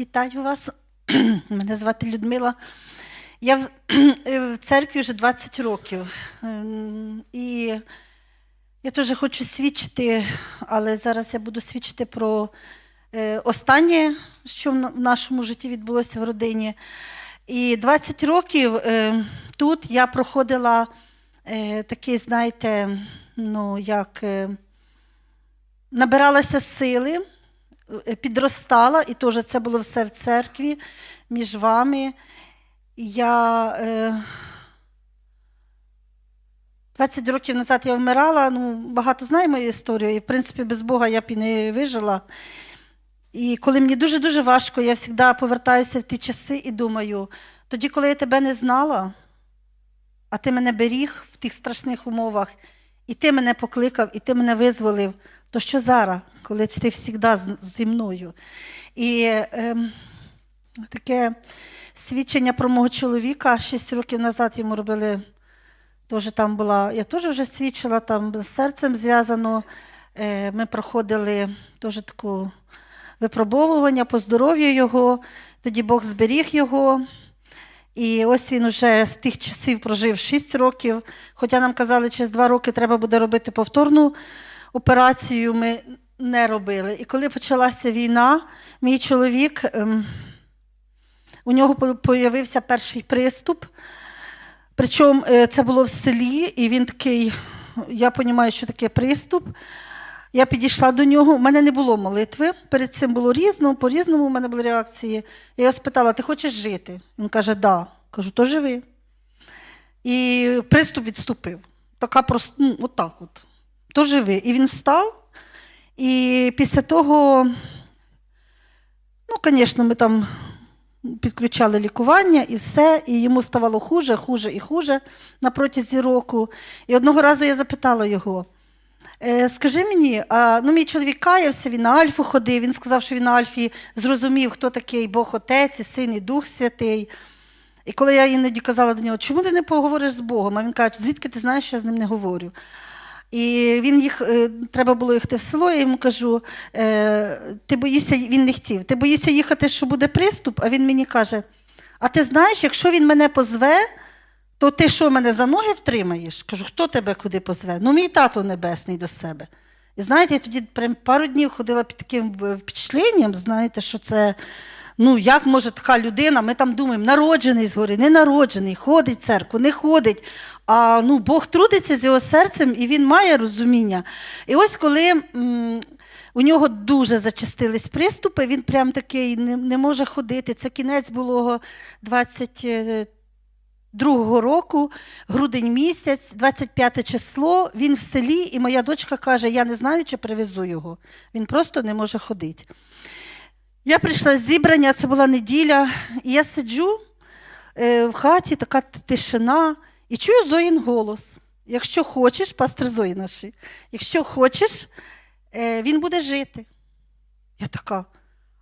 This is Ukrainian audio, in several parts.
Вітаю вас. Мене звати Людмила. Я в, в церкві вже 20 років. Ем, І я теж хочу свідчити, але зараз я буду свідчити про е, останнє, що в нашому житті відбулося в родині. І 20 років е, тут я проходила е, такий, знаєте, ну, як. е, набиралася сили, е, підростала, і теж це було все в церкві між вами. Я е, 20 років назад я вмирала, ну, багато знає мою історію, і в принципі без Бога я б і не вижила. І коли мені дуже-дуже важко, я завжди повертаюся в ті часи і думаю, тоді, коли я тебе не знала, а ти мене беріг в тих страшних умовах, і ти мене покликав, і ти мене визволив, то що зараз, коли ти завжди зі мною? І ем, таке свідчення про мого чоловіка. Шість років назад йому робили, теж там була, я теж вже свідчила, там з серцем зв'язано. Е, Ми проходили теж таку випробовування по здоров'ю його, тоді Бог зберіг його. І ось він уже з тих часів прожив 6 років. Хоча нам казали, через 2 роки треба буде робити повторну операцію, ми не робили. І коли почалася війна, мій чоловік, ем, у нього з'явився перший приступ. Причому е, це було в селі, і він такий, я розумію, що таке приступ. Я підійшла до нього, у мене не було молитви. Перед цим було різно, по-різному у мене були реакції. Я його спитала: ти хочеш жити? Він каже, да. Кажу, то живи. І приступ відступив. Така просто, ну, отак от. То живи. І він встав. І після того, ну, звісно, ми там підключали лікування і все, і йому ставало хуже, хуже і хуже на протязі року. І одного разу я запитала його. Е, Скажи мені, а, ну мій чоловік каявся, він на Альфу ходив, він сказав, що він на Альфі зрозумів, хто такий Бог Отець, і Син, і Дух Святий. І коли я іноді казала до нього, чому ти не поговориш з Богом? А він каже, звідки ти знаєш, що я з ним не говорю? І він їх, е, треба було їхати в село, я йому кажу, е, ти боїшся, він не хотів, ти боїшся їхати, що буде приступ, а він мені каже: а ти знаєш, якщо він мене позве, то ти що мене за ноги втримаєш? Кажу, хто тебе куди позве? Ну, мій тато небесний до себе. І знаєте, я тоді прям пару днів ходила під таким е, впечатленням, знаєте, що це. Ну, як може така людина, ми там думаємо, народжений згори, не народжений, ходить в церкву, не ходить. А ну, Бог трудиться з його серцем і він має розуміння. І ось коли м, у нього дуже зачастились приступи, він прям такий не, не може ходити. Це кінець було 20 другого року, грудень місяць, 25 число, він в селі, і моя дочка каже: Я не знаю, чи привезу його. Він просто не може ходити. Я прийшла з зібрання, це була неділя, і я сиджу е, в хаті, така тишина, і чую Зоїн голос. Якщо хочеш, пастор Зої наші, якщо хочеш, е, він буде жити. Я така.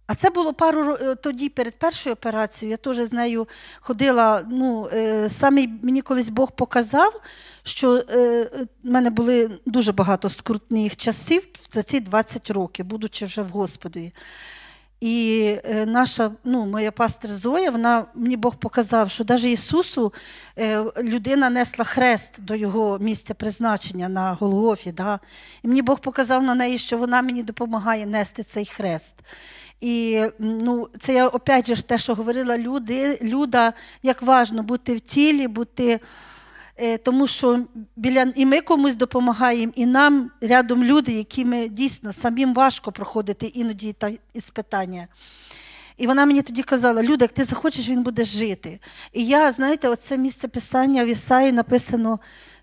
А це було пару е, тоді, перед першою операцією, я теж з нею ходила. Ну, е, саме мені колись Бог показав, що в мене були дуже багато скрутних часів за ці 20 років, будучи вже в Господі. І е, наша, ну, моя пастор Зоя, вона мені Бог показав, що навіть Ісусу е, людина несла хрест до його місця призначення на Голгофі. Да? І мені Бог показав на неї, що вона мені допомагає нести цей хрест. І ну, це я опять же те, що говорила люди, Люда, як важно бути в тілі, бути. Е, Тому що біля і ми комусь допомагаємо, і нам рядом люди, які ми дійсно самим важко проходити іноді та іспитання. І вона мені тоді казала: Люда, як ти захочеш, він буде жити. І я, знаєте, оце місце писання в Ісаї написано.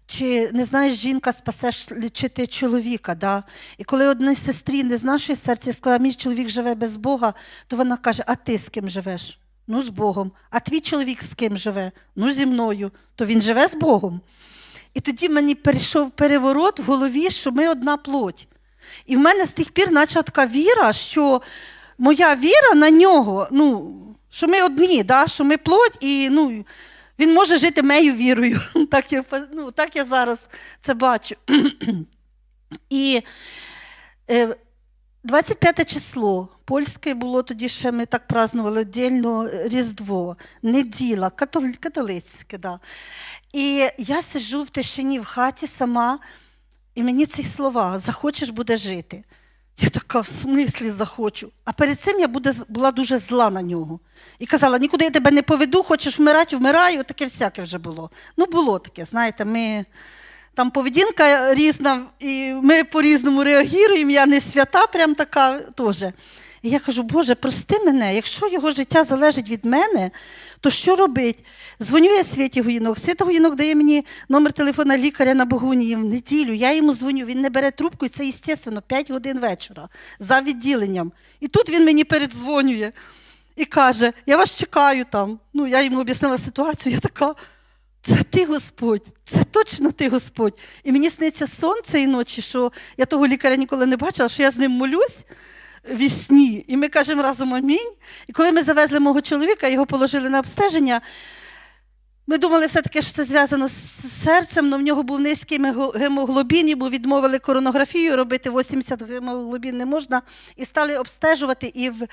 Чи не знаєш, жінка спасеш лічити чоловіка? Да? І коли одній сестрі не з нашої серця сказала, мій чоловік живе без Бога, то вона каже: А ти з ким живеш? Ну, з Богом. А твій чоловік з ким живе? Ну, зі мною. То він живе з Богом. І тоді мені перейшов переворот в голові, що ми одна плоть. І в мене з тих пір почала така віра, що моя віра на нього, ну, що ми одні, да? що ми плоть, і ну, він може жити моєю вірою. Так я, ну, так я зараз це бачу. І е, 25 число. Польське було тоді ще ми так празднували віддільно е, Різдво, неділа, католи- католицьке, да. І я сиджу в тишині в хаті сама, і мені ці слова захочеш буде жити. Я така, в смислі захочу. А перед цим я буде, була дуже зла на нього. І казала: нікуди я тебе не поведу, хочеш вмирати, вмираю, таке всяке вже було. Ну, було таке, знаєте, ми там поведінка різна, і ми по-різному реагуємо. Я не свята, прям така теж. І я кажу, Боже, прости мене, якщо його життя залежить від мене, то що робить? Дзвоню я Світі Гоїнок. Світа Гоїнок дає мені номер телефона лікаря на Богунії в неділю. Я йому дзвоню, він не бере трубку, і це, звісно, 5 годин вечора за відділенням. І тут він мені передзвонює і каже: Я вас чекаю там. Ну, я йому об'яснила ситуацію, я така. Це ти Господь, це точно ти Господь. І мені сниться сон цієї ночі, що я того лікаря ніколи не бачила, що я з ним молюсь в сні. І ми кажемо разом амінь. І коли ми завезли мого чоловіка, його положили на обстеження. Ми думали все-таки, що це зв'язано з серцем, але в нього був низький гемоглобін, йому відмовили коронографію, робити 80 гемоглобін не можна. І стали обстежувати. І в,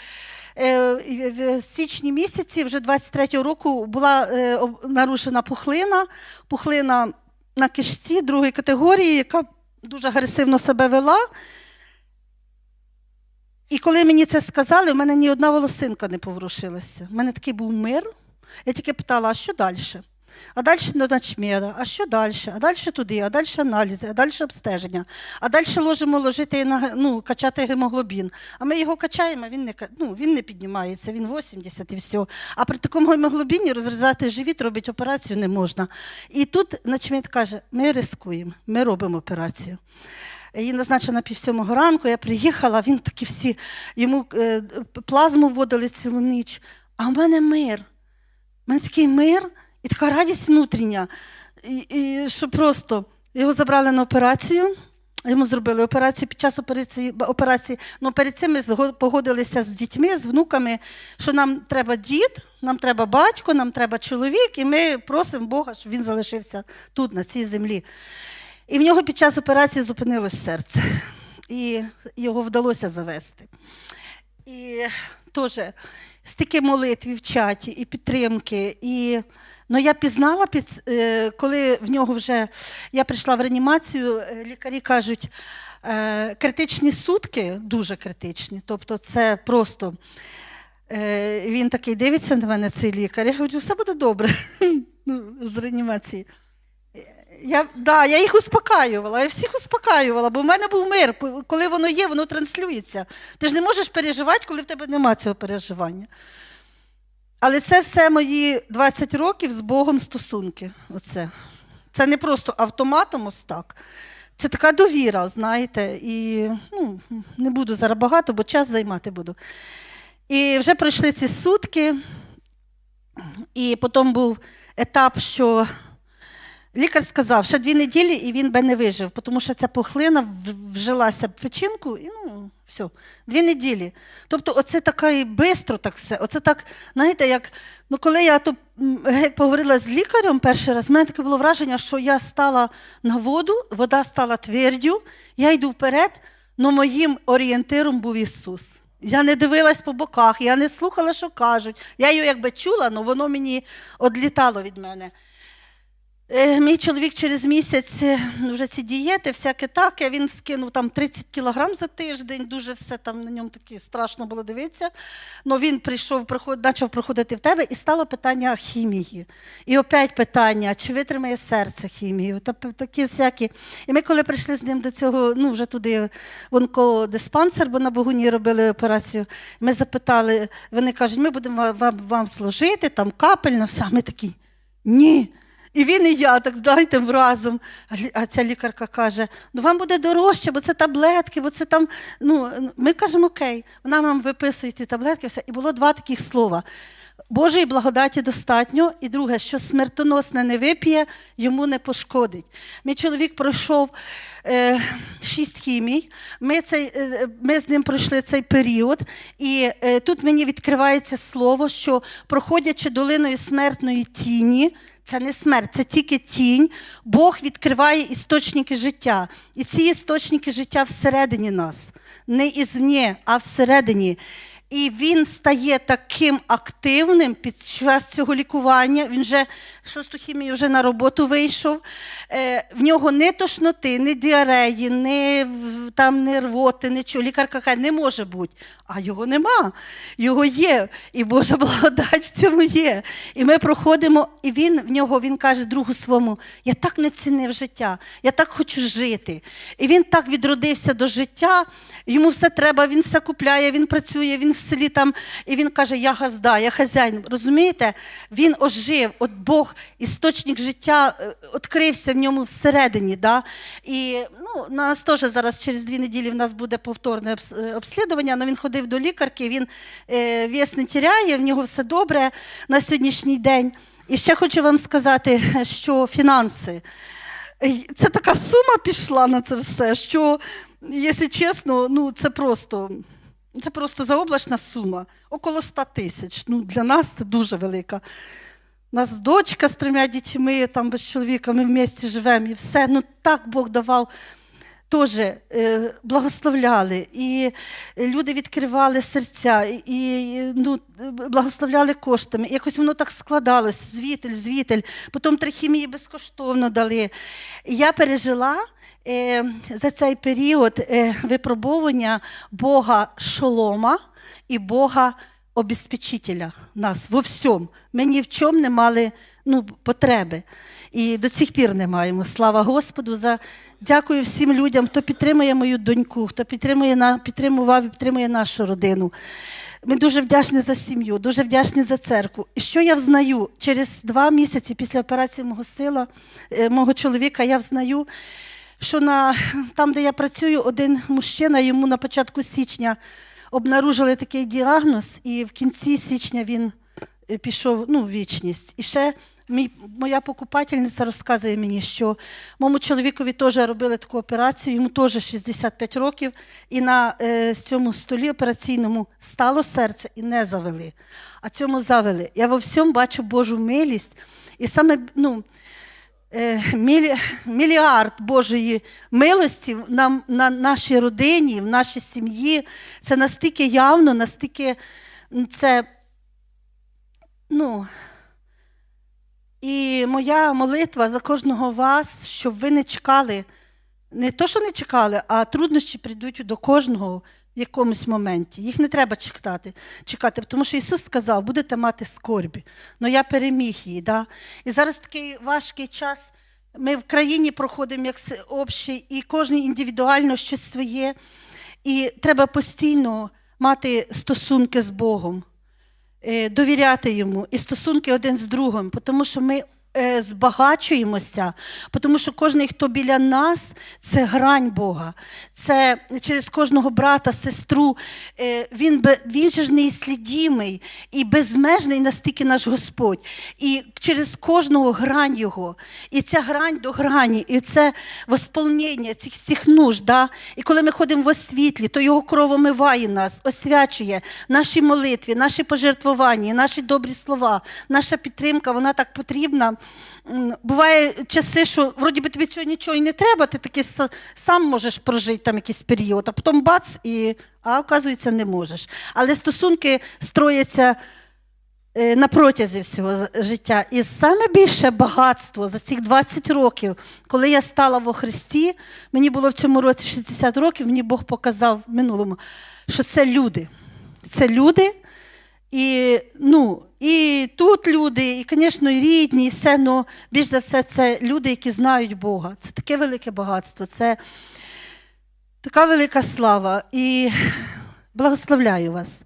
е, і в січні місяці, вже 23-го року, була е, нарушена пухлина, пухлина на кишці другої категорії, яка дуже агресивно себе вела. І коли мені це сказали, в мене ні одна волосинка не поворушилася. У мене такий був мир. Я тільки питала, а що далі? А далі начмера, а що далі? А далі туди, а далі аналізи, а далі обстеження, а далі ложимо ложити ну, качати гемоглобін. А ми його качаємо, він не, ну, він не піднімається, він 80 і все. А при такому гемоглобіні розрізати живіт, робити операцію не можна. І тут начмет каже: ми рискуємо, ми робимо операцію. Її назначено на пів сьомого ранку, я приїхала, він такі всі, йому е, плазму вводили цілу ніч. А в мене мир. У мене такий мир і така радість внутрішня. І, і що просто його забрали на операцію. Йому зробили операцію під час операції, операції. Ну, перед цим ми погодилися з дітьми, з внуками, що нам треба дід, нам треба батько, нам треба чоловік, і ми просимо Бога, щоб він залишився тут, на цій землі. І в нього під час операції зупинилось серце, і його вдалося завести. І теж стільки молитв і в чаті, і підтримки. І... Ну, я пізнала, під, е, коли в нього вже я прийшла в реанімацію, е, лікарі кажуть, е, критичні сутки, дуже критичні. Тобто це просто. Він такий дивиться на мене, цей лікар. Я говорю, все буде добре ну, з реанімації. Я, да, я їх успокаювала, я всіх успокаювала, бо в мене був мир. Коли воно є, воно транслюється. Ти ж не можеш переживати, коли в тебе немає цього переживання. Але це все мої 20 років з Богом стосунки. Оце. Це не просто автоматом ось так. Це така довіра, знаєте, і ну, не буду зараз багато, бо час займати буду. І вже пройшли ці сутки, і потім був етап, що Лікар сказав, що дві неділі і він би не вижив, тому що ця пухлина вжилася в печінку, і ну, все, дві неділі. Тобто, оце така і бистро так все. Оце так, знаєте, як ну, коли я то поговорила з лікарем перший раз, в мене таке було враження, що я стала на воду, вода стала твердю, я йду вперед, але моїм орієнтиром був Ісус. Я не дивилась по боках, я не слухала, що кажуть. Я його якби чула, але воно мені одлітало від мене. Е, Мій чоловік через місяць е, вже ці дієти, всяке таке, він скинув там 30 кілограм за тиждень, дуже все там на ньому таке страшно було дивитися. Ну він прийшов, проход, почав проходити в тебе, і стало питання хімії. І опять питання, чи витримає серце хімію, та такі всякі. І ми, коли прийшли з ним до цього, ну вже туди в онкодиспансер, бо на Богуні робили операцію, ми запитали, вони кажуть, ми будемо ва- вам, вам служити, там капельна, все. А ми такі, ні. І він і я так знаєте, разом. А ця лікарка каже: ну вам буде дорожче, бо це таблетки, бо це там. Ну, ми кажемо окей, вона нам виписує ті таблетки, все. І було два таких слова. Божої благодаті достатньо, і друге, що смертоносне не вип'є, йому не пошкодить. Мій чоловік пройшов е, шість хімій. Ми, цей, е, ми з ним пройшли цей період, і е, тут мені відкривається слово, що проходячи долиною смертної тіні, це не смерть, це тільки тінь. Бог відкриває істочники життя. І ці істочники життя всередині нас. не ізвні, а всередині. І він стає таким активним під час цього лікування. Він вже шосту хімію вже на роботу вийшов. Е, в нього не тошноти, не діареї, не там не рвоти, нічого. Лікарка каже, не може бути. А його нема. Його є. І Божа благодать в цьому є. І ми проходимо, і він в нього він каже другу своєму: я так не цінив життя, я так хочу жити. І він так відродився до життя. Йому все треба, він все купляє, він працює, він в селі там, і він каже: Я газда, я хазяїн. Розумієте? Він ожив, от Бог, істочник життя е, відкрився в ньому всередині. Да? І ну, нас теж зараз через дві неділі в нас буде повторне е, обслідування, але він ходив до лікарки, він е, вес не тіряє, в нього все добре на сьогоднішній день. І ще хочу вам сказати, що фінанси. Це така сума пішла на це все, що, якщо чесно, ну це просто, це просто заоблачна сума. Около 100 тисяч. Ну, для нас це дуже велика. У нас дочка з трьома дітьми, там без чоловіка, ми в місті живемо і все. Ну так Бог давав. Теж е, благословляли, і люди відкривали серця, і, ну, благословляли коштами. Якось воно так складалось, звітель, звітель. Потім трихімії безкоштовно дали. Я пережила е, за цей період е, випробовування Бога Шолома і Бога обезпечителя нас во всьому. Ми ні в чому не мали ну, потреби. І до цих пір не маємо. Слава Господу. За... Дякую всім людям, хто підтримує мою доньку, хто підтримує підтримував і підтримує нашу родину. Ми дуже вдячні за сім'ю, дуже вдячні за церкву. І що я взнаю? Через два місяці після операції мого сила, е, мого чоловіка, я взнаю, що на, там, де я працюю, один мужчина, йому на початку січня обнаружили такий діагноз, і в кінці січня він е, пішов ну, в вічність. І ще мій, моя покупательниця розказує мені, що моєму чоловікові теж робили таку операцію, йому теж 65 років, і на е, цьому столі операційному стало серце і не завели, а цьому завели. Я во всьому бачу Божу милість. І саме, ну, мільярд Божої милості на, на нашій родині, в нашій сім'ї. Це настільки явно, настільки це. Ну, і моя молитва за кожного вас, щоб ви не чекали, не то, що не чекали, а труднощі прийдуть до кожного в якомусь моменті. Їх не треба чекати, чекати тому що Ісус сказав, будете мати скорбі. Ну я переміг її. Да? І зараз такий важкий час. Ми в країні проходимо як общий, і кожен індивідуально щось своє. І треба постійно мати стосунки з Богом е, довіряти йому і стосунки один з другим, тому що ми збагачуємося, тому що кожен, хто біля нас, це грань Бога. Це через кожного брата, сестру. Е, Він, він же ж неіслідімий і безмежний настільки наш Господь. І через кожного грань Його. І ця грань до грані, і це восполнення цих всіх нужд. Да? І коли ми ходимо в освітлі, то Його кров омиває нас, освячує наші молитві, наші пожертвування, наші добрі слова, наша підтримка, вона так потрібна. Буває часи, що вроді би тобі цього нічого і не треба, ти таки сам можеш прожити там якийсь період, а потім бац, і а оказується, не можеш. Але стосунки строяться е, на протязі всього життя. І саме більше багатство за цих 20 років, коли я стала во Христі, мені було в цьому році 60 років, мені Бог показав в минулому, що це люди. Це люди. І, ну, і тут люди, і, звісно, рідні, і все, але більш за все, це люди, які знають Бога. Це таке велике багатство, це така велика слава. І благословляю вас.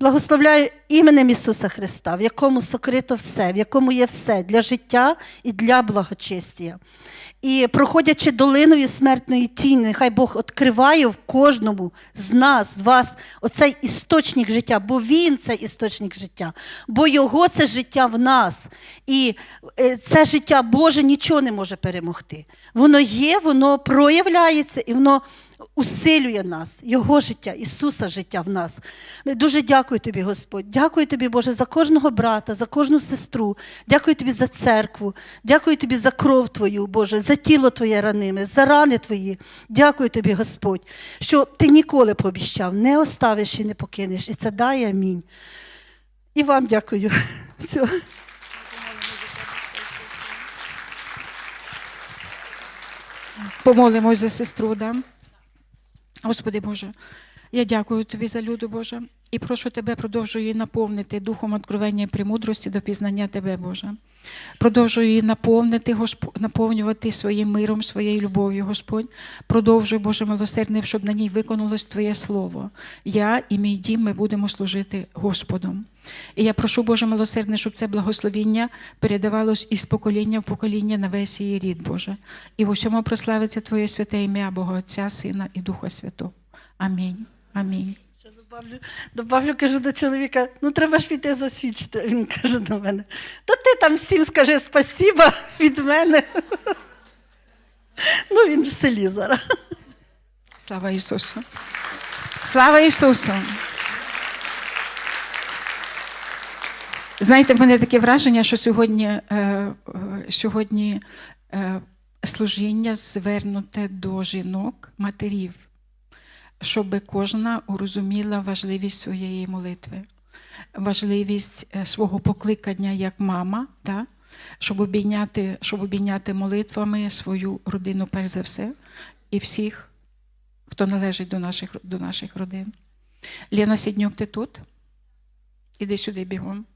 Благословляю іменем Ісуса Христа, в якому сокрито все, в якому є все для життя і для благочестя. І проходячи долиною смертної тіні, нехай Бог відкриває в кожному з нас, з вас, оцей істочник життя, бо Він це істочник життя, бо Його це життя в нас. І е, це життя Боже нічого не може перемогти. Воно є, воно проявляється і воно усилює нас, Його життя, Ісуса життя в нас. Ми дуже дякую тобі, Господь. Дякую тобі, Боже, за кожного брата, за кожну сестру. Дякую тобі за церкву. Дякую тобі за кров Твою, Боже, за тіло Твоє раниме, за рани Твої. Дякую тобі, Господь, що ти ніколи пообіщав, не оставиш і не покинеш. І це дає амінь. І вам дякую. Все. Помолимось за сестру, да? Господи Боже, я дякую Тобі за люду, Боже, і прошу Тебе, продовжуй її наповнити духом откровення і премудрості до пізнання Тебе, Боже. Продовжуй її наповнити, Госп- наповнювати своїм миром, своєю любов'ю, Господь. Продовжуй, Боже милосердний, щоб на ній виконалось Твоє Слово. Я і мій дім ми будемо служити Господом. І я прошу, Боже милосердний, щоб це благословіння передавалось із покоління в покоління на весь її рід, Боже. І в усьому прославиться Твоє святе ім'я, Бога Отця, Сина і Духа Святого. Амінь. Амінь. Добавлю, добавлю, кажу до чоловіка, ну треба ж піти засвідчити. Він каже до мене, то ти там всім скажи спасіба від мене. Ну, він в селі зараз. Слава Ісусу! Слава Ісусу! Знаєте, в мене таке враження, що сьогодні, е, е, сьогодні е, служіння звернуте до жінок, матерів, щоб кожна урозуміла важливість своєї молитви, важливість е, свого покликання як мама, та? щоб, обійняти, щоб обійняти молитвами свою родину, перш за все, і всіх, хто належить до наших, до наших родин. Лена Сіднюк, ти тут? Іди сюди бігом.